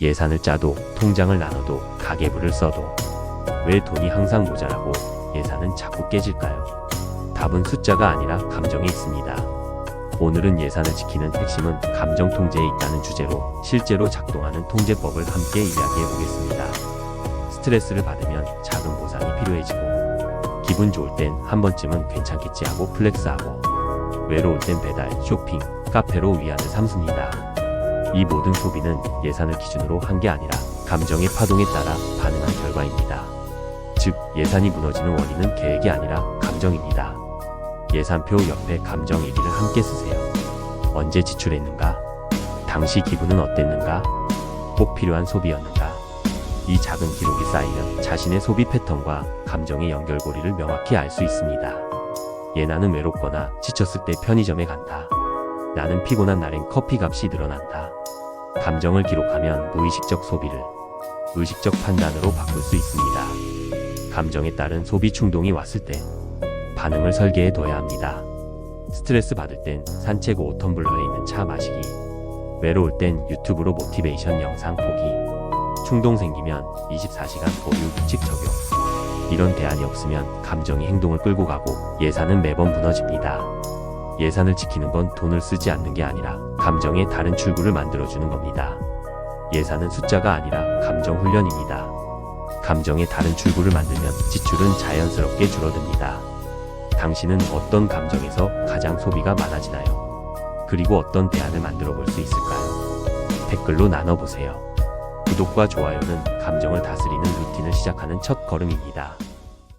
예산을 짜도 통장을 나눠도 가계부를 써도 왜 돈이 항상 모자라고 예산은 자꾸 깨질까요? 답은 숫자가 아니라 감정에 있습니다. 오늘은 예산을 지키는 핵심은 감정 통제에 있다는 주제로 실제로 작동하는 통제법을 함께 이야기해 보겠습니다. 스트레스를 받으면 작은 보상이 필요해지고 기분 좋을 땐 한 번쯤은 괜찮겠지 하고 플렉스하고 외로울 땐 배달, 쇼핑, 카페로 위안을 삼습니다. 이 모든 소비는 예산을 기준으로 한 게 아니라 감정의 파동에 따라 반응한 결과입니다. 즉, 예산이 무너지는 원인은 계획이 아니라 감정입니다. 예산표 옆에 감정 얘기를 함께 쓰세요. 언제 지출했는가? 당시 기분은 어땠는가? 꼭 필요한 소비였는가? 이 작은 기록이 쌓이면 자신의 소비 패턴과 감정의 연결고리를 명확히 알 수 있습니다. 예, 나는 외롭거나 지쳤을 때 편의점에 간다. 나는 피곤한 날엔 커피 값이 늘어난다. 감정을 기록하면 무의식적 소비를 의식적 판단으로 바꿀 수 있습니다. 감정에 따른 소비 충동이 왔을 때 반응을 설계해 둬야 합니다. 스트레스 받을 땐 산책 후 오텀블러에 있는 차 마시기. 외로울 땐 유튜브로 모티베이션 영상 보기. 충동 생기면 24시간 보유 규칙 적용. 이런 대안이 없으면 감정이 행동을 끌고 가고 예산은 매번 무너집니다. 예산을 지키는 건 돈을 쓰지 않는 게 아니라 감정의 다른 출구를 만들어주는 겁니다. 예산은 숫자가 아니라 감정 훈련입니다. 감정의 다른 출구를 만들면 지출은 자연스럽게 줄어듭니다. 당신은 어떤 감정에서 가장 소비가 많아지나요? 그리고 어떤 대안을 만들어 볼 수 있을까요? 댓글로 나눠보세요. 구독과 좋아요는 감정을 다스리는 루틴을 시작하는 첫 걸음입니다.